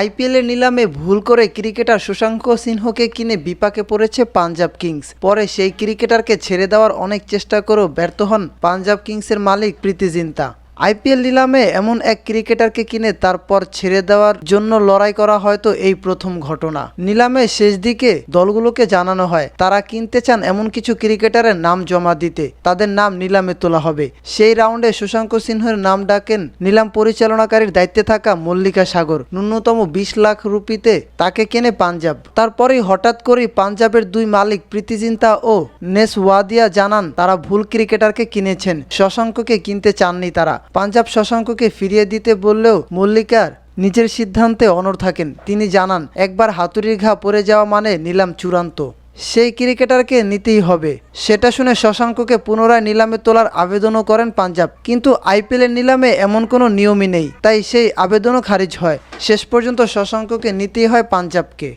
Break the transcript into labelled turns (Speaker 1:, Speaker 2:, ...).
Speaker 1: আইপিএলের নিলামে ভুল করে ক্রিকেটার সুশাঙ্ক সিনহকে কিনে বিপাকে পড়েছে পাঞ্জাব কিংস। পরে সেই ক্রিকেটারকে ছেড়ে দেওয়ার অনেক চেষ্টা করেও ব্যর্থ হন পাঞ্জাব কিংসের মালিক প্রীতি জিন্তা। আইপিএল নিলামে এমন এক ক্রিকেটারকে কিনে তারপর ছেড়ে দেওয়ার জন্য লড়াই করা হয়তো এই প্রথম ঘটনা। নিলামে শেষ দিকে দলগুলোকে জানানো হয়, তারা কিনতে চান এমন কিছু ক্রিকেটারের নাম জমা দিতে। তাদের নাম নিলামে তোলা হবে। সেই রাউন্ডে সুশাঙ্ক সিনহের নাম ডাকেন নিলাম পরিচালনাকারীর দায়িত্বে থাকা মল্লিকা সাগর। ন্যূনতম বিশ লাখ রুপিতে তাকে কেনে পাঞ্জাব। তারপরেই হঠাৎ করেই পাঞ্জাবের দুই মালিক প্রীতিজিন্তা ও নেস ওয়াদিয়া জানান তারা ভুল ক্রিকেটারকে কিনেছেন। শশাঙ্ককে কিনতে চাননি তারা। পাঞ্জাব শশাঙ্ককে ফিরিয়ে দিতে বললেও মল্লিকার নিজের সিদ্ধান্তে অনড় থাকেন। তিনি জানান, একবার হাতুড়ির ঘা পড়ে যাওয়া মানে নিলাম চূড়ান্ত। সেই ক্রিকেটারকে নিতেই হবে। সেটা শুনে শশাঙ্ককে পুনরায় নিলামে তোলার আবেদনও করেন পাঞ্জাব। কিন্তু আইপিএলের নিলামে এমন কোনো নিয়মই নেই। তাই সেই আবেদনও খারিজ হয়। শেষ পর্যন্ত শশাঙ্ককে নিতেই হয় পাঞ্জাবকে।